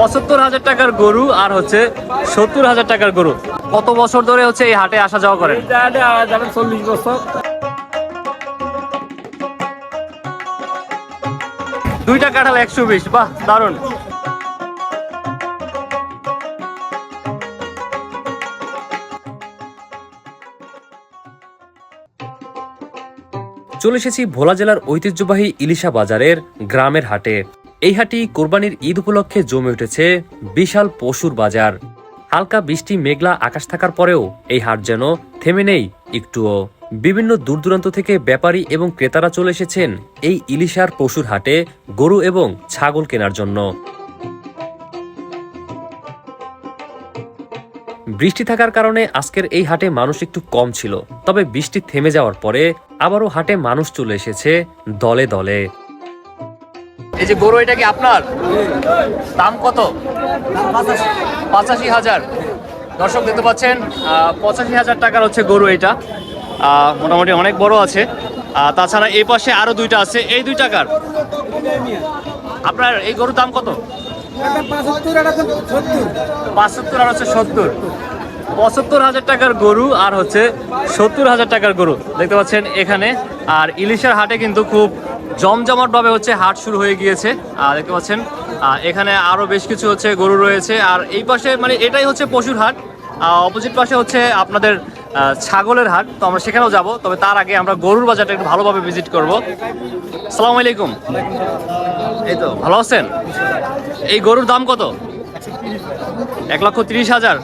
পঁচাত্তর হাজার টাকার গরু আর হচ্ছে সত্তর হাজার টাকার গরু। কত বছর ধরে হচ্ছে এই হাটে আসা যাওয়া করেন? চল্লিশ বছর। দুইটা কাঁঠাল একশো বিশ বাহ দারুণ চলে এসেছি ভোলা জেলার ঐতিহ্যবাহী ইলিশা বাজারের গ্রামের হাটে। এই হাটটি কোরবানির ঈদ উপলক্ষে জমে উঠেছে বিশাল পশুর বাজার। হালকা বৃষ্টি, মেঘলা আকাশ থাকার পরেও এই হাট যেন থেমে নেই একটুও। বিভিন্ন দূর দূরান্ত থেকে ব্যাপারী এবং ক্রেতারা চলে এসেছেন এই ইলিশার পশুর হাটে গরু এবং ছাগল কেনার জন্য। বৃষ্টি থাকার কারণে আজকের এই হাটে মানুষ একটু কম ছিল, তবে বৃষ্টি থেমে যাওয়ার পরে আবারও হাটে মানুষ চলে এসেছে দলে দলে। এই যে গরু এটা কি আপনার? দাম কত? পঁচাশি। হাজার। দর্শক দেখতে পাচ্ছেন পঁচাশি হাজার টাকার হচ্ছে গরু এটা। মোটামুটি অনেক বড় আছে। তাছাড়া এই পাশে আরও দুইটা আছে। এই দুই টাকার আপনার এই গরুর দাম কত? পাঁচাত্তর আর হচ্ছে সত্তর। পঁচাত্তর হাজার টাকার গরু আর হচ্ছে সত্তর হাজার টাকার গরু। দেখতে পাচ্ছেন এখানে। আর ইলিশের হাটে কিন্তু খুব জমজমাট ভাবে হচ্ছে হাট শুরু হয়ে গিয়েছে। আর দেখতে পাচ্ছেন এখানে আরও বেশ কিছু হচ্ছে গরু রয়েছে। আর এই পাশে মানে এটাই হচ্ছে পশুর হাট। অপোজিট পাশে হচ্ছে আপনাদের ছাগলের হাট। তো আমরা সেখানেও যাব, তবে তার আগে আমরা গরুর বাজারটা একটু ভালোভাবে ভিজিট করব। সালাম আলাইকুম। এই তো, ভালো আছেন? এই গরুর দাম কত? এক লক্ষ তিরিশ হাজার।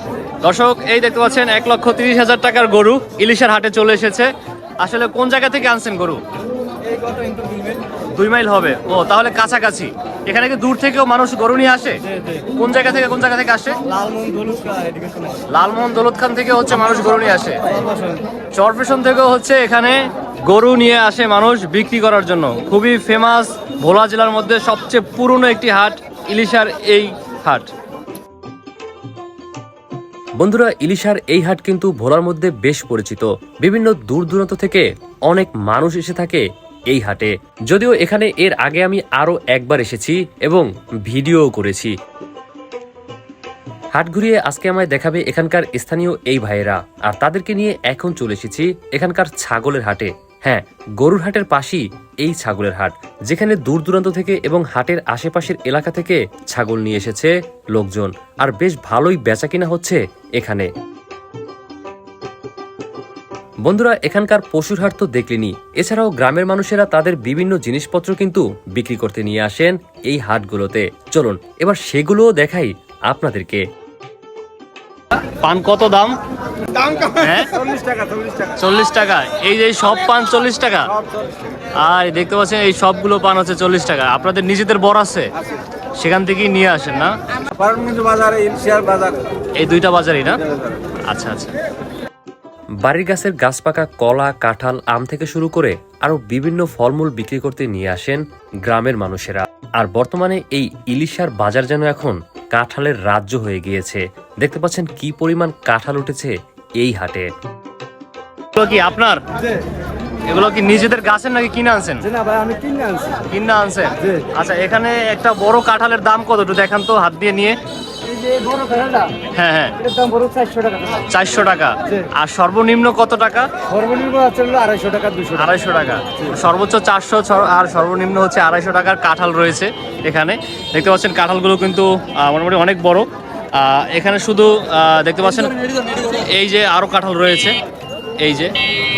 দর্শক, এই দেখতে পাচ্ছেন, এক লক্ষ তিরিশ হাজার টাকার গরু ইলিশের হাটে চলে এসেছে। আসলে কোন জায়গা থেকে আনছেন গরু? দুই মাইল হবে। ও তাহলে কাছাকাছি। এখানে কি দূর থেকেও মানুষ গরু নিয়ে আসে? কোন জায়গা থেকে কোন জায়গা থেকে আসে? লালমোহন দৌলত খান থেকে হচ্ছে মানুষ গরু নিয়ে আসে। চরপেশন থেকেও হচ্ছে এখানে গরু নিয়ে আসে মানুষ বিক্রি করার জন্য। খুবই ফেমাস ভোলা জেলার মধ্যে সবচেয়ে পুরনো একটি হাট ইলিশার এই হাট। বন্ধুরা ইলিশার এই হাট কিন্তু ভোলার মধ্যে বেশ পরিচিত। বিভিন্ন দূর দূরান্ত থেকে অনেক মানুষ এসে থাকে এই হাটে। যদিও এখানে এর আগে আমি আরও একবার এসেছি এবং ভিডিও করেছি। হাট ঘুরিয়ে আজকে আমায় দেখাবে এখানকার স্থানীয় এই ভাইয়েরা। আর তাদেরকে নিয়ে এখন চলে এসেছি এখানকার ছাগলের হাটে। হ্যাঁ গরুর হাটের পাশেই এই ছাগলের হাট, যেখানে দূর দূরান্ত থেকে এবং হাটের আশেপাশের এলাকা থেকে ছাগল নিয়ে এসেছে লোকজন। আর বেশ ভালোই বেচা কিনা হচ্ছে এখানে। বন্ধুরা এখানকার পশুর হাট তো দেখলেনি এছাড়াও গ্রামের মানুষেরা তাদের বিভিন্ন জিনিসপত্র কিন্তু বিক্রি করতে নিয়ে আসেন এই হাটগুলোতে। চলুন এবার সেগুলোও দেখাই আপনাদেরকে। পান কত দাম? হ্যাঁ? চল্লিশ টাকা এই যে সব পান চল্লিশ টাকা? আর দেখতে পাচ্ছেন এই সবগুলো পান হচ্ছে চল্লিশ টাকা। আপনাদের নিজেদের বর আছে? সেখান থেকেই নিয়ে আসেন না? বাজার এই দুইটা বাজারই না? আচ্ছা আচ্ছা। বাড়ির গাছের গাছ পাকা কলা কাঁঠাল আম থেকে শুরু করে আরও বিভিন্ন ফলমূল বিক্রি করতে নিয়ে আসেন গ্রামের মানুষেরা। আর বর্তমানে এই ইলিশার বাজার যেন এখন কাঁঠালের রাজ্য হয়ে গিয়েছে। দেখতে পাচ্ছেন কি পরিমাণ কাঁঠাল উঠেছে এই হাটে। কি আপনার? এগুলো কি নিজেদের গাছের নাকি কিনে আনছেন? না ভাই আমি কিনে আনছি। কিনে আনছেন? আচ্ছা এখানে একটা বড় কাঁঠালের দাম কত একটু দেখান তো হাত দিয়ে নিয়ে। হ্যাঁ হ্যাঁ। চারশো টাকা। আর সর্বনিম্ন কত টাকা? সর্বনিম্ন আড়াইশো টাকা দুশো আড়াইশো টাকা। সর্বোচ্চ চারশো আর সর্বনিম্ন হচ্ছে আড়াইশো টাকার কাঁঠাল রয়েছে এখানে। দেখতে পাচ্ছেন কাঁঠালগুলো কিন্তু মোটামুটি অনেক বড়। এখানে শুধু দেখতে পাচ্ছেন এই যে আরও কাঁঠাল রয়েছে। এই যে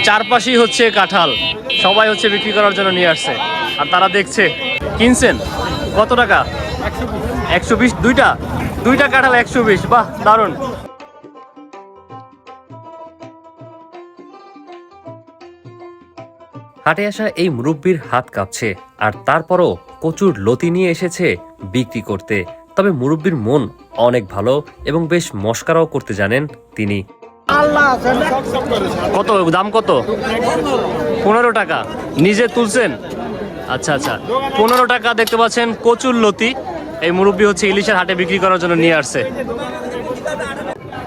চারপাশেই হচ্ছে কাঁঠাল। সবাই হচ্ছে বিক্রি করার জন্য নিয়ে আসছে। আর তারা দেখছে। কিনছেন? কত টাকা? একশো বিশ? দুইটা? দুইটা কাঁঠাল একশো বিশ, বাহ, দারুণ। হাটে আসা এই মুরব্বীর হাত কাঁপছে, আর তারপরও কচুর লতি নিয়ে এসেছে বিক্রি করতে। তবে মুরব্বীর মন অনেক ভালো এবং বেশ মস্কারাও করতে জানেন তিনি। কত, দাম কত? পনেরো টাকা। নিজে তুলছেন? আচ্ছা আচ্ছা। পনেরো টাকা দেখতে পাচ্ছেন কচুর লতি। এই মুরব্বী হচ্ছে ইলিশের হাটে বিক্রি করার জন্য নিয়ে আসছে।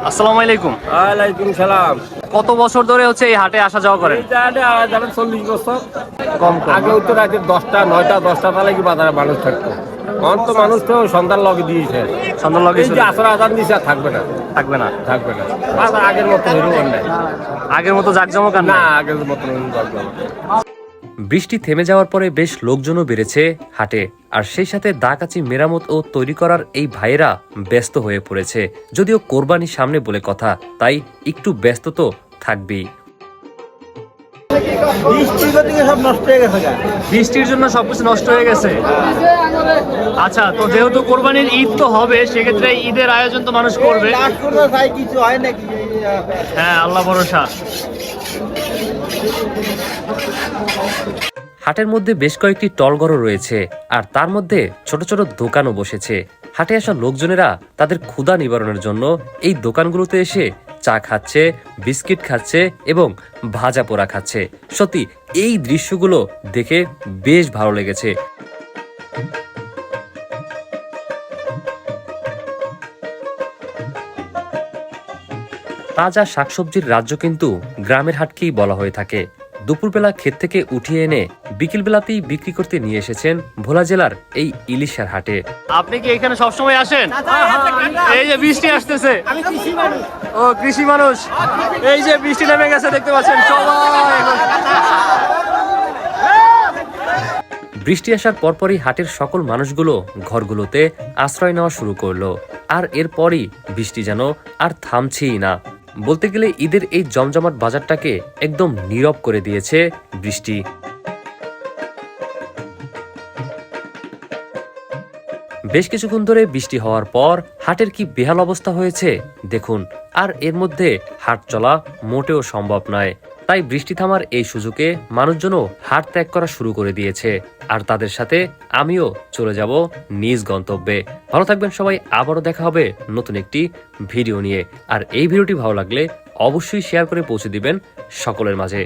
আসসালামু আলাইকুম। ওয়ালাইকুম সালাম। কত বছর ধরে হচ্ছে এই হাটে আসা যাওয়া করেন? চল্লিশ বছর। কম আগে তো রাতে দশটা নয়টা দশটা তালে কি বাজারে মানুষ থাকতো। অন তো মানুষ তো সন্ধ্যার লগে দিয়েছে। সন্ধ্যা লগে যে আসর দিয়েছে আর থাকবে না। থাকবে না। থাকবে না। আগের মতো হিরো আগের মতো জাকজমক না আগের মতো জমজম বৃষ্টি থেমে যাওয়ার পরে বেশ লোকজনও বেড়েছে হাটে। আর সেই সাথে দা কাচি মেরামত ও তৈরি করার এই ভাইয়েরা ব্যস্ত হয়ে পড়েছে। যদিও কোরবানি সামনে বলে কথা তাই একটু ব্যস্ত তো থাকবেই। বৃষ্টির দিকে সব নষ্ট হয়ে গেছে বৃষ্টির জন্য সবকিছু নষ্ট হয়ে গেছে। আচ্ছা তো যেহেতু কোরবানির ঈদ তো হবে সেক্ষেত্রে ঈদের আয়োজন তো মানুষ করবে। হয় হ্যাঁ আল্লাহ ভরসা। হাটের মধ্যে বেশ কয়েকটি টলঘরও রয়েছে, আর তার মধ্যে ছোট ছোট দোকানও বসেছে। হাটে আসা লোকজনেরা তাদের ক্ষুধা নিবারণের জন্য এই দোকানগুলোতে এসে চা খাচ্ছে, বিস্কিট খাচ্ছে এবং ভাজা পোড়া খাচ্ছে। সত্যি, এই দৃশ্যগুলো দেখে বেশ ভালো লেগেছে। তাজা শাকসবজির রাজ্য কিন্তু গ্রামের হাটকেই বলা হয়ে থাকে। দুপুরবেলা ক্ষেত থেকে উঠিয়ে এনে বিকেলবেলাতেই বিক্রি করতে নিয়ে এসেছেন ভোলা জেলার এই ইলিশার হাটে। আপনি কি এখানে সবসময় আসেন? এই যে বৃষ্টি আসতেছে। ও কৃষি মানুষ। এই যে বৃষ্টি নেমে গেছে দেখতে পাচ্ছেন সবাই। বৃষ্টি আসার পরপরই হাটের সকল মানুষগুলো ঘরগুলোতে আশ্রয় নেওয়া শুরু করল। আর এরপরই বৃষ্টি যেন আর থামছেই না। বলতে গেলে ঈদের এই জমজমাট বাজারটাকে একদম নীরব করে দিয়েছে বৃষ্টি। বেশ কিছুক্ষণ ধরে বৃষ্টি হওয়ার পর হাটের কি বেহাল অবস্থা হয়েছে দেখুন, আর এর মধ্যে হাট চলা মোটেও সম্ভব নয়। তাই বৃষ্টি থামার এই সুযোগে মানুষজনও হাট ত্যাগ করা শুরু করে দিয়েছে। আর তাদের সাথে আমিও চলে যাব নিজ গন্তব্যে। ভালো থাকবেন সবাই, আবারও দেখা হবে নতুন একটি ভিডিও নিয়ে। আর এই ভিডিওটি ভালো লাগলে অবশ্যই শেয়ার করে পৌঁছে দিবেন সকলের মাঝে।